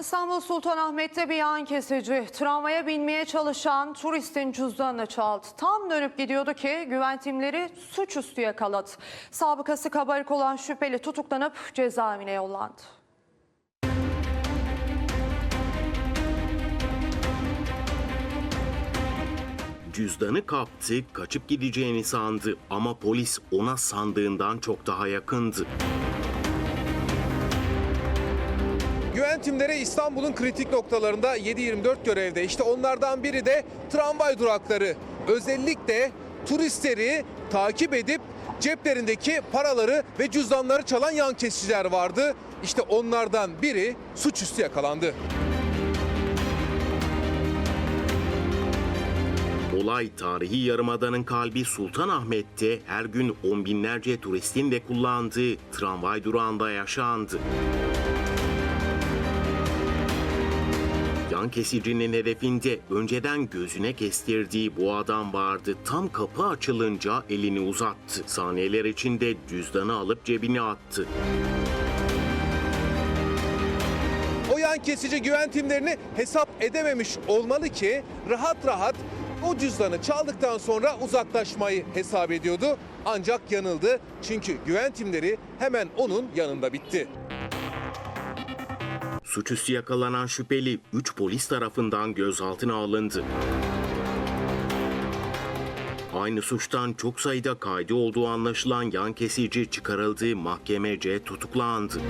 İstanbul Sultanahmet'te bir yan kesici tramvaya binmeye çalışan turistin cüzdanını çaldı. Tam dönüp gidiyordu ki güven timleri suçüstü yakaladı. Sabıkası kabarık olan şüpheli tutuklanıp cezaevine yollandı. Cüzdanı kaptı, kaçıp gideceğini sandı ama polis ona sandığından çok daha yakındı. Güven timleri İstanbul'un kritik noktalarında 7-24 görevde. İşte onlardan biri de tramvay durakları. Özellikle turistleri takip edip ceplerindeki paraları ve cüzdanları çalan yan kesiciler vardı. İşte onlardan biri suçüstü yakalandı. Olay tarihi yarımadanın kalbi Sultanahmet'te her gün on binlerce turistin de kullandığı tramvay durağında yaşandı. Yan kesicinin hedefinde önceden gözüne kestirdiği bu adam vardı. Tam kapı açılınca elini uzattı. Saniyeler içinde cüzdanı alıp cebine attı. O yan kesici güven timlerini hesap edememiş olmalı ki rahat rahat o cüzdanı çaldıktan sonra uzaklaşmayı hesap ediyordu. Ancak yanıldı çünkü güven timleri hemen onun yanında bitti. Suçüstü yakalanan şüpheli 3 polis tarafından gözaltına alındı. Aynı suçtan çok sayıda kaydı olduğu anlaşılan yan kesici çıkarıldığı mahkemece tutuklandı.